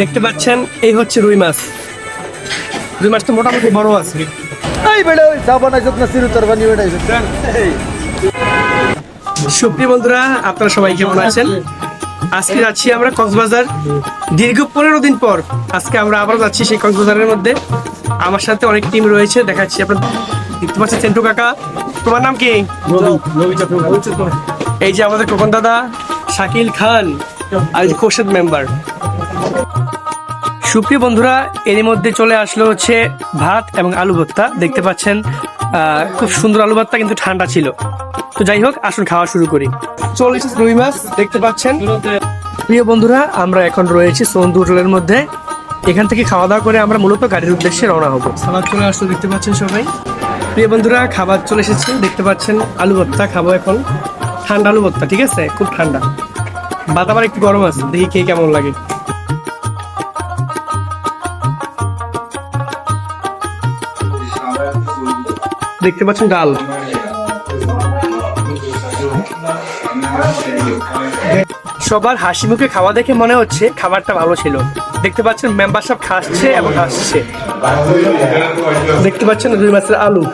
দেখতে পাচ্ছেন এই হচ্ছে রুই মাছ। রুই মাছ তো মোটামুটি বড় আছে। এই বেড়ে ওই চা বানাইছত না সিরু তরবানি বেড়াইছত সুপ্রিয় বন্ধুরা আপনারা সবাই কেমন আছেন? আজকে যাচ্ছি আমরা কক্সবাজার। দীর্ঘ পনেরো দিন পর আজকে আমরা আবার যাচ্ছি সেই কক্সবাজারের মধ্যে। আমার সাথে অনেক টিম রয়েছে দেখাচ্ছি আপনার দেখতে পাচ্ছেন চেন্টু কাকা। তোমার নাম কি? এই যে আমাদের কোকন দাদা শাকিল খান আর খোরশেদ মেম্বার সুপ্রিয় বন্ধুরা, এরই মধ্যে চলে আসলো হচ্ছে ভাত এবং আলু ভর্তা। দেখতে পাচ্ছেন খুব সুন্দর আলু ভর্তা, কিন্তু ঠান্ডা ছিল। তো যাই হোক, আসুন খাওয়া শুরু করি। চল্লিশ রুই মাছ, দেখতে পাচ্ছেন। প্রিয় বন্ধুরা, আমরা এখন রয়েছি সন্দু হোটেলের মধ্যে। এখান থেকে খাওয়া দাওয়া করে আমরা মূলত গাড়ির উদ্দেশ্যে রওনা হব। সালাদ চলে আসলো, দেখতে পাচ্ছেন সবাই। প্রিয় বন্ধুরা, খাবার চলে এসেছে, দেখতে পাচ্ছেন, আলু ভর্তা খাব এখন। ঠান্ডা আলু ভর্তা, ঠিক আছে? খুব ঠান্ডা। ভাত আবার একটু গরম আছে, দেখি খেয়ে কেমন লাগে। দেখতে পাচ্ছেন ডাল। সবার হাসি মুখে খাওয়া দেখে মনে হচ্ছে খাবারটা ভালো ছিল। দেখতে পাচ্ছেন মেম্বার সব খাচ্ছে এবং হাসছে। দেখতে পাচ্ছেন রুই মাছের আলু।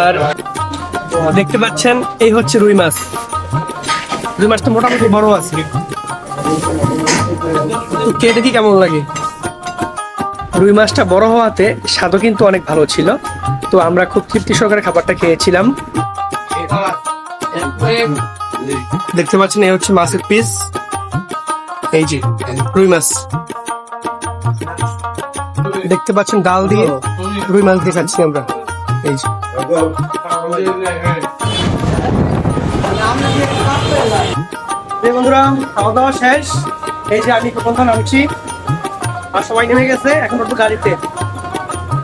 আর দেখতে পাচ্ছেন এই হচ্ছে রুই মাছ। রুই মাছটা মোটামুটি বড় আছে। খেতে কি কেমন লাগে? রুই মাছটা বড় হওয়াতে স্বাদও কিন্তু অনেক ভালো ছিল। তো আমরা খুব তৃপ্তি সহকারে খাবারটা খেয়েছিলাম। দেখতে পাচ্ছেন, এই হচ্ছে মাছের পিস এই যে, রুই মাছ। দেখতে পাচ্ছেন, ডাল দিয়ে রুই মাছ দিয়ে খাচ্ছি আমরা। এই যে। বন্ধুরা, খাওয়া দাওয়া শেষ। এই যে আমি কোথাও নামছি সবাই নেমে গেছে, এখন একটু গাড়িতে।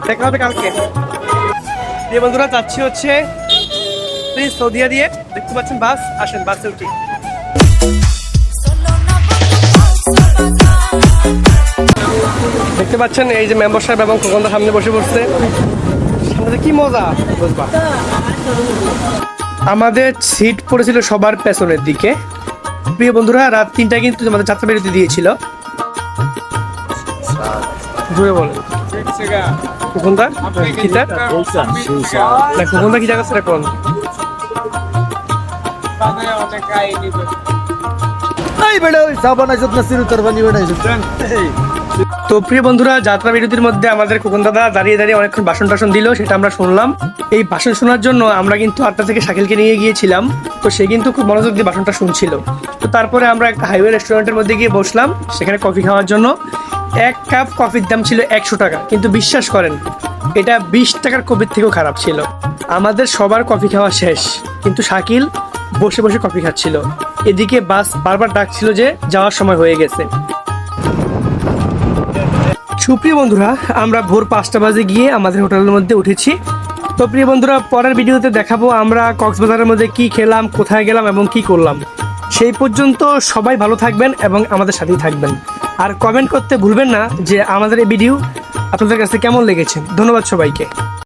দেখা হবে কালকে। এই বন্ধুরা, যাচ্ছি হচ্ছে সৌদিয়া দিয়ে। দেখতে পাচ্ছেন বাস, আসেন বাসে উঠি। দেখতে পাচ্ছেন এই যে মেম্বার সাহেব এবং খোকনদা সামনে বসে পড়ছে সামনে কি মজা, বুঝবা। আমাদের সিট পড়েছিল সবার পেছনের দিকে। প্রিয় বন্ধুরা, রাত তিনটা কিন্তু আমাদের যাত্রা বিরতি দিয়েছিল। বলেন না কি জায়গা তো প্রিয় বন্ধুরা যাত্রা বিরতির মধ্যে আমাদের খোকন দাদা দাঁড়িয়ে দাঁড়িয়ে অনেকক্ষণ বাসন টাসন দিল সেটা আমরা শুনলাম। এই বাসন শোনার জন্য আমরা কিন্তু আটটা থেকে শাকিলকে নিয়ে গিয়েছিলাম তো সে কিন্তু খুব মনোযোগ দিয়ে বাসনটা শুনছিল। তো তারপরে আমরা একটা হাইওয়ে রেস্টুরেন্টের মধ্যে গিয়ে বসলাম সেখানে কফি খাওয়ার জন্য। এক কাপ কফির দাম ছিল একশো টাকা, কিন্তু বিশ্বাস করেন, এটা বিশ টাকার কফির থেকেও খারাপ ছিল। আমাদের সবার কফি খাওয়া শেষ, কিন্তু শাকিল বসে বসে কফি খাচ্ছিল। এদিকে বাস বারবার ডাকছিল যে যাওয়ার সময় হয়ে গেছে। সুপ্রিয় বন্ধুরা, আমরা ভোর পাঁচটা বাজে গিয়ে আমাদের হোটেলের মধ্যে উঠেছি। তো প্রিয় বন্ধুরা, পরের ভিডিওতে দেখাবো আমরা কক্সবাজারের মধ্যে কি খেলাম, কোথায় গেলাম এবং কি করলাম। সেই পর্যন্ত সবাই ভালো থাকবেন এবং আমাদের সাথেই থাকবেন। আর কমেন্ট করতে ভুলবেন না যে আমাদের এই ভিডিও আপনাদের কাছে কেমন লেগেছে। ধন্যবাদ সবাইকে।